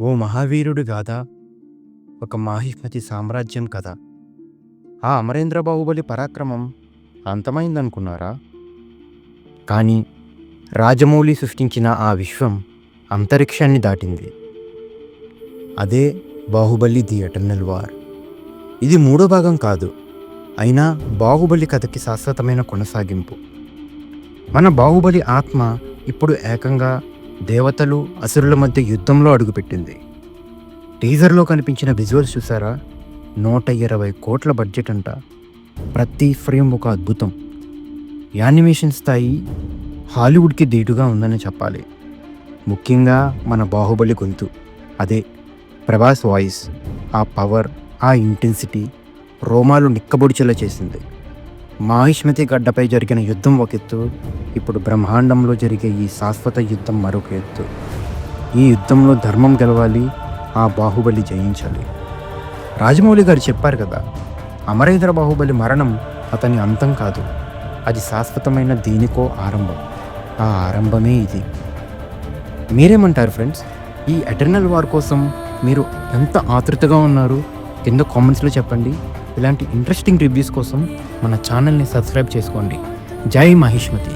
ఓ మహావీరుడు గాథ ఒక మాహిష్మతి సామ్రాజ్యం కథ. ఆ అమరేంద్ర బాహుబలి పరాక్రమం అంతమైందనుకున్నారా? కానీ రాజమౌళి సృష్టించిన ఆ విశ్వం అంతరిక్షాన్ని దాటింది. అదే బాహుబలి ది ఎటర్నల్ వార్. ఇది మూడో భాగం కాదు అయినా బాహుబలి కథకి శాశ్వతమైన కొనసాగింపు. మన బాహుబలి ఆత్మ ఇప్పుడు ఏకంగా దేవతలు అసురుల మధ్య యుద్ధంలో అడుగుపెట్టింది. టీజర్లో కనిపించిన విజువల్స్ చూసారా? నూట ఇరవై కోట్ల బడ్జెట్ అంట. ప్రతి ఫ్రేమ్ ఒక అద్భుతం. యానిమేషన్ స్థాయి హాలీవుడ్కి దీటుగా ఉందని చెప్పాలి. ముఖ్యంగా మన బాహుబలి గొంతు. అదే ప్రభాస్ వాయిస్. ఆ పవర్ ఆ ఇంటెన్సిటీ రోమాలు నిక్కబొడిచేలా చేసింది. మాహిష్మతి గడ్డపై జరిగిన యుద్ధం ఒక ఎత్తు ఇప్పుడు బ్రహ్మాండంలో జరిగే ఈ శాశ్వత యుద్ధం మరొక ఎత్తు. ఈ యుద్ధంలో ధర్మం గెలవాలి ఆ బాహుబలి జయించాలి. రాజమౌళి గారు చెప్పారు కదా అమరేంద్ర బాహుబలి మరణం అతని అంతం కాదు అది శాశ్వతమైన దీనికో ఆరంభం. ఆ ఆరంభమే ఇది. మీరేమంటారు ఫ్రెండ్స్? ఈ ఎటర్నల్ వార్ కోసం మీరు ఎంత ఆతృతగా ఉన్నారు? కింద కామెంట్స్లో చెప్పండి. ఇలాంటి ఇంట్రెస్టింగ్ రివ్యూస్ కోసం మన ఛానల్ని సబ్స్క్రైబ్ చేసుకోండి. జై మహిష్మతి.